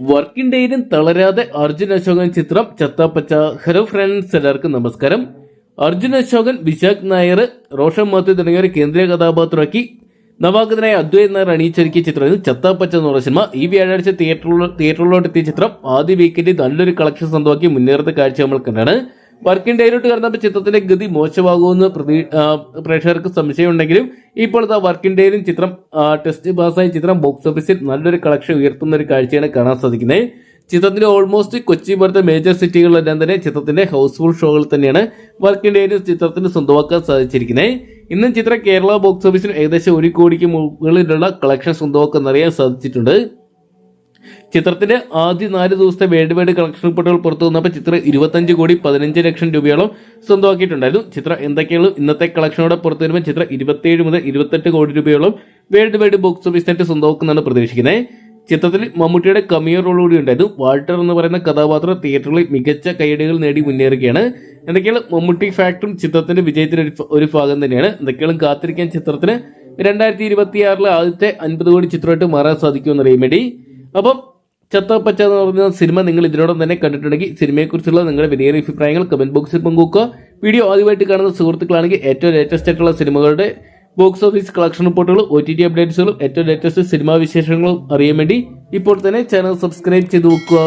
Working ഡേയിലും തളരാതെ അർജുൻ അശോകൻ ചിത്രം ചത്താപ്പച്ച. Hello friends എല്ലാവർക്കും നമസ്കാരം. അർജുൻ അശോകൻ വിശാഖ് നായർ റോഷൻ മാത്യു തുടങ്ങിയവരെ കേന്ദ്ര കഥാപാത്രമാക്കി. നവാഗതനായ അദ്വൈത് നായർ അണിയിച്ചൊരുക്കിയ ചിത്രമായിരുന്നു ചത്താപ്പച്ച എന്ന് പറഞ്ഞ സിനിമ. ഈ വ്യാഴാഴ്ച തിയേറ്ററിലോ തിയേറ്ററിലോട്ട് എത്തിയ ചിത്രം ആദ്യ വീക്കെൻഡിൽ നല്ലൊരു കളക്ഷൻ സ്വന്തമാക്കി മുന്നേറുന്ന കാഴ്ച നമ്മൾ കണ്ടാണ്. വർക്കിംഗ് ഡേയിലോട്ട് കടന്നപ്പോൾ ചിത്രത്തിന്റെ ഗതി മോശമാകുമെന്ന് പ്രതീ പ്രേക്ഷകർക്ക് സംശയമുണ്ടെങ്കിലും ഇപ്പോഴത്തെ വർക്കിംഗ് ഡേയിലും ചിത്രം ടെസ്റ്റ് പാസ്സായ ചിത്രം ബോക്സ് ഓഫീസിൽ നല്ലൊരു കളക്ഷൻ ഉയർത്തുന്ന ഒരു കാഴ്ചയാണ് കാണാൻ സാധിക്കുന്നത്. ചിത്രത്തിന്റെ ഓൾമോസ്റ്റ് കൊച്ചി പോലത്തെ മേജർ സിറ്റികളിലെല്ലാം തന്നെ ചിത്രത്തിന്റെ ഹൗസ്ഫുൾ ഷോകൾ തന്നെയാണ് വർക്കിംഗ് ഡേയിലും ചിത്രത്തിന് സ്വന്തമാക്കാൻ സാധിച്ചിരിക്കുന്നത്. ഇന്നും ചിത്രം കേരള ബോക്സ് ഓഫീസിൽ ഏകദേശം ഒരു കോടിക്ക് മുകളിലുള്ള കളക്ഷൻ സ്വന്തമാക്കുന്നറിയാൻ സാധിച്ചിട്ടുണ്ട്. ചിത്രത്തിന്റെ ആദ്യ നാല് ദിവസത്തെ വേൾഡ് വൈഡ് കളക്ഷൻ റിപ്പോർട്ടുകൾ പുറത്തു വന്നപ്പോൾ ചിത്രം ഇരുപത്തഞ്ച് കോടി പതിനഞ്ച് ലക്ഷം രൂപയോളം സ്വന്തമാക്കിയിട്ടുണ്ടായിരുന്നു. ചിത്രം എന്തൊക്കെയുള്ളൂ ഇന്നത്തെ കളക്ഷനോടെ പുറത്തു വരുമ്പോൾ ചിത്രം ഇരുപത്തിയേഴ് മുതൽ ഇരുപത്തെട്ട് കോടി രൂപയോളം world wide box office net സ്വന്തമാക്കുന്നതാണ് പ്രതീക്ഷിക്കുന്നത്. ചിത്രത്തിൽ മമ്മൂട്ടിയുടെ കമിയോ റോൾ കൂടി ഉണ്ടായിരുന്നു. വാൾട്ടർ എന്ന് പറയുന്ന കഥാപാത്രം തിയേറ്ററിൽ മികച്ച കൈയടികൾ നേടി മുന്നേറുകയാണ്. എന്തൊക്കെയാണ്? മമ്മൂട്ടി ഫാക്ടറും ചിത്രത്തിന്റെ വിജയത്തിന് ഒരു ഭാഗം തന്നെയാണ്. എന്തൊക്കെയാണ് കാത്തിരിക്കാൻ ചിത്രത്തിന്? രണ്ടായിരത്തി ഇരുപത്തിയാറിലെ ആദ്യത്തെ അൻപത് കോടി ചിത്രമായിട്ട് മാറാൻ സാധിക്കുമെന്ന് അറിയാൻ വേണ്ടി. അപ്പം ചത്തപ്പച്ച എന്ന് പറയുന്ന സിനിമ നിങ്ങൾ ഇതിനോടൊപ്പം തന്നെ കണ്ടിട്ടുണ്ടെങ്കിൽ സിനിമയെക്കുറിച്ചുള്ള നിങ്ങളുടെ വലിയ അഭിപ്രായങ്ങൾ കമന്റ് ബോക്സിൽ പങ്കുവെക്കുക. വീഡിയോ ആദ്യമായിട്ട് കാണുന്ന സുഹൃത്തുക്കളാണെങ്കിൽ ഏറ്റവും ലേറ്റസ്റ്റ് ആയിട്ടുള്ള സിനിമകളുടെ ബോക്സ് ഓഫീസ് കളക്ഷൻ റിപ്പോർട്ടുകളും ഒ ടി ടി അപ്ഡേറ്റ്സുകളും ഏറ്റവും ലേറ്റസ്റ്റ് സിനിമാ വിശേഷങ്ങളും അറിയാൻ വേണ്ടി ഇപ്പോൾ തന്നെ ചാനൽ സബ്സ്ക്രൈബ് ചെയ്ത് വെക്കുക